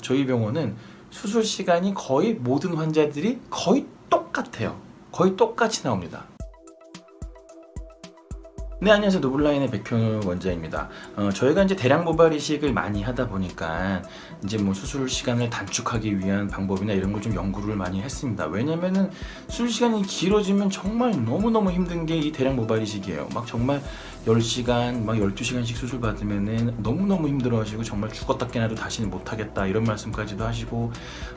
저희 병원은 수술 시간이 거의 모든 환자들이 거의 똑같아요. 거의 똑같이 나옵니다. 네 안녕하세요 노블라인의 백현우 원장입니다. 어, 저희가 이제 대량 모발 이식을 많이 하다 보니까 이제 뭐 수술 시간을 단축하기 위한 방법이나 이런 걸 좀 연구를 많이 했습니다. 왜냐면은 수술 시간이 길어지면 정말 너무 너무 힘든 게 이 대량 모발 이식이에요. 막 정말 10시간, 막 12시간씩 수술 받으면은 너무너무 힘들어 하시고 정말 죽었다 깨나도 다시는 못하겠다 이런 말씀까지도 하시고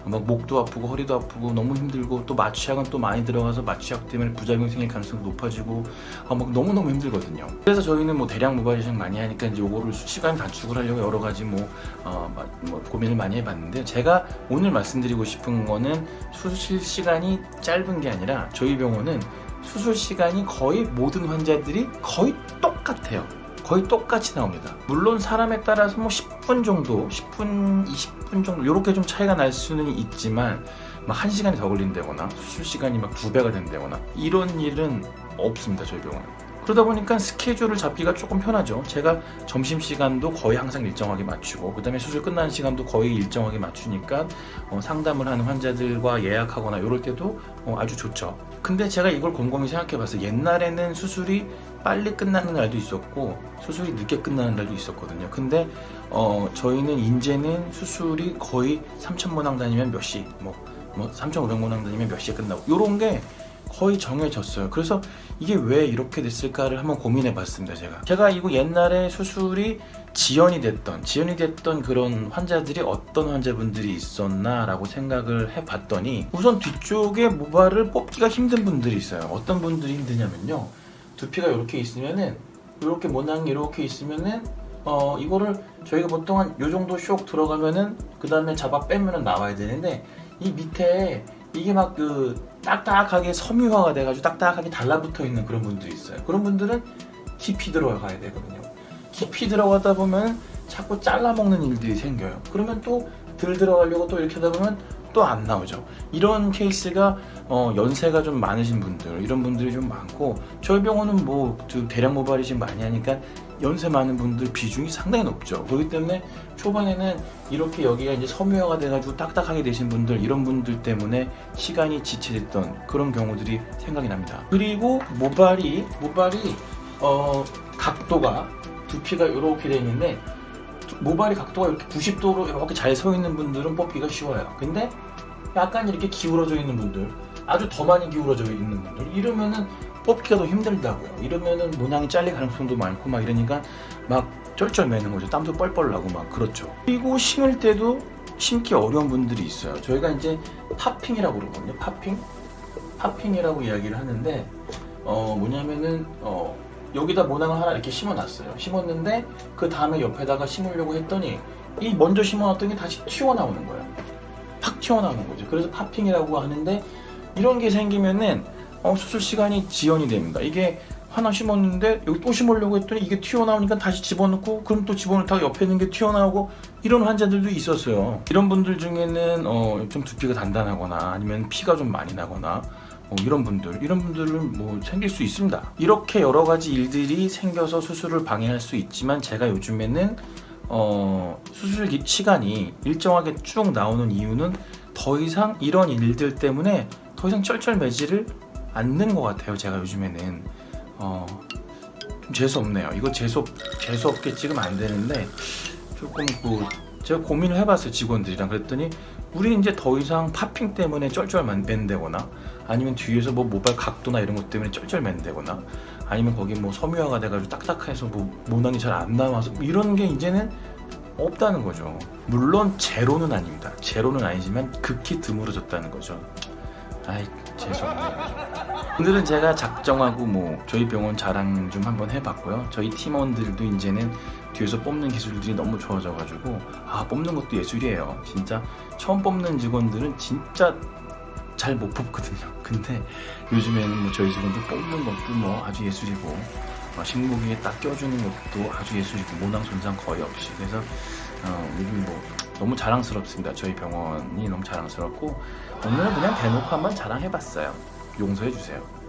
막 목도 아프고 허리도 아프고 너무 힘들고 또 마취약은 또 많이 들어가서 마취약 때문에 부작용 생길 가능성도 높아지고 아, 막 너무너무 힘들거든요. 그래서 저희는 뭐 대량 모발 이식 많이 하니까 이제 요거를 수- 시간 단축을 하려고 여러 가지 뭐, 어, 마- 뭐 고민을 많이 해봤는데 제가 오늘 말씀드리고 싶은 거는 수술 시간이 짧은 게 아니라 저희 병원은 수술 시간이 거의 모든 환자들이 거의 똑같아요. 거의 똑같이 나옵니다. 물론 사람에 따라서 뭐 10분 정도, 10분, 20분 정도 이렇게 좀 차이가 날 수는 있지만 막 1시간이 더 걸린다거나 수술 시간이 막두 배가 된다거나 이런 일은 없습니다. 저희 병원은. 그러다 보니까 스케줄을 잡기가 조금 편하죠. 제가 점심 시간도 거의 항상 일정하게 맞추고, 그 다음에 수술 끝나는 시간도 거의 일정하게 맞추니까 어, 상담을 하는 환자들과 예약하거나 이럴 때도 어, 아주 좋죠. 근데 제가 이걸 곰곰이 생각해봤어요. 옛날에는 수술이 빨리 끝나는 날도 있었고 수술이 늦게 끝나는 날도 있었거든요. 근데 어, 저희는 이제는 수술이 거의 3,000문항 다니면 몇 시, 뭐, 뭐 3,500문항 다니면 몇 시에 끝나고 이런 게 거의 정해졌어요. 그래서 이게 왜 이렇게 됐을까를 한번 고민해 봤습니다, 제가. 제가 이거 옛날에 수술이 지연이 됐던, 지연이 됐던 그런 환자들이 어떤 환자분들이 있었나라고 생각을 해 봤더니 우선 뒤쪽에 모발을 뽑기가 힘든 분들이 있어요. 어떤 분들이 힘드냐면요. 두피가 이렇게 있으면은, 이렇게 모낭이 이렇게 있으면은, 어, 이거를 저희가 보통 한 요 정도 쇼크 들어가면은, 그 다음에 잡아 빼면은 나와야 되는데, 이 밑에 이게 막 그 딱딱하게 섬유화가 돼가지고 딱딱하게 달라붙어 있는 그런 분들이 있어요. 그런 분들은 깊이 들어가야 되거든요. 깊이 들어가다 보면 자꾸 잘라먹는 일들이 생겨요. 그러면 또덜 들어가려고 또 이렇게 하다 보면 또 안 나오죠. 이런 케이스가 어, 연세가 좀 많으신 분들 이런 분들이 좀 많고 저희 병원은 뭐그 대량 모발이식 많이 하니까 연세 많은 분들 비중이 상당히 높죠. 그렇기 때문에 초반에는 이렇게 여기가 이제 섬유화가 돼가지고 딱딱하게 되신 분들 이런 분들 때문에 시간이 지체됐던 그런 경우들이 생각이 납니다. 그리고 모발이 모발이 어, 각도가 두피가 이렇게 돼 있는데 두- 모발이 각도가 이렇게 90도로 이렇게 잘 서 있는 분들은 뽑기가 쉬워요. 근데 약간 이렇게 기울어져 있는 분들, 아주 더 많이 기울어져 있는 분들 이러면은 뽑기가 더 힘들다고요. 이러면은 모낭이 잘릴 가능성도 많고 막 이러니까 막 쩔쩔 매는 거죠. 땀도 뻘뻘 나고 막 그렇죠. 그리고 심을 때도 심기 어려운 분들이 있어요. 저희가 이제 팝핑이라고 그러거든요. 팝핑, 팝핑이라고 이야기를 하는데 어 뭐냐면은 어 여기다 모낭을 하나 이렇게 심어놨어요. 심었는데 그 다음에 옆에다가 심으려고 했더니 이 먼저 심어놨던 게 다시 튀어나오는 거예요. 팍 튀어나오는 거죠. 그래서 팝핑이라고 하는데 이런 게 생기면은 어, 수술 시간이 지연이 됩니다. 이게 하나 심었는데 여기 또 심으려고 했더니 이게 튀어나오니까 다시 집어넣고 그럼 또 집어넣다가 옆에 있는 게 튀어나오고 이런 환자들도 있었어요. 이런 분들 중에는 어, 좀 두피가 단단하거나 아니면 피가 좀 많이 나거나 어, 이런 분들 이런 분들은 뭐 생길 수 있습니다. 이렇게 여러 가지 일들이 생겨서 수술을 방해할 수 있지만 제가 요즘에는 어, 수술 기- 시간이 일정하게 쭉 나오는 이유는 더 이상 이런 일들 때문에 더 이상 쩔쩔매지를 않는 것 같아요. 제가 요즘에는 어, 좀 재수 없네요. 이거 재수 재수 없게 찍으면 안 되는데 조금 그 제가 고민을 해봤어요 직원들이랑 그랬더니 우리 이제 더 이상 팝핑 때문에 쩔쩔 맨대거나 아니면 뒤에서 뭐 모발 각도나 이런 것 때문에 쩔쩔 맨대거나 아니면 거기 뭐 섬유화가 돼가지고 딱딱해서 뭐 모낭이 잘 안 나와서 뭐 이런 게 이제는 없다는 거죠. 물론 제로는 아닙니다. 제로는 아니지만 극히 드물어졌다는 거죠. 아이 죄송해요. 오늘은 제가 작정하고 뭐 저희 병원 자랑 좀 한번 해봤고요. 저희 팀원들도 이제는 뒤에서 뽑는 기술들이 너무 좋아져가지고 아 뽑는 것도 예술이에요. 진짜 처음 뽑는 직원들은 진짜 잘 못 뽑거든요. 근데 요즘에는 뭐 저희 직원들 뽑는 것도 뭐 아주 예술이고 어, 식목위에 딱 껴주는 것도 아주 예술이고 모낭 손상 거의 없이 그래서 어, 요즘 뭐 너무 자랑스럽습니다. 저희 병원이 너무 자랑스럽고 오늘은 그냥 대놓고 한번 자랑해봤어요. 용서해 주세요.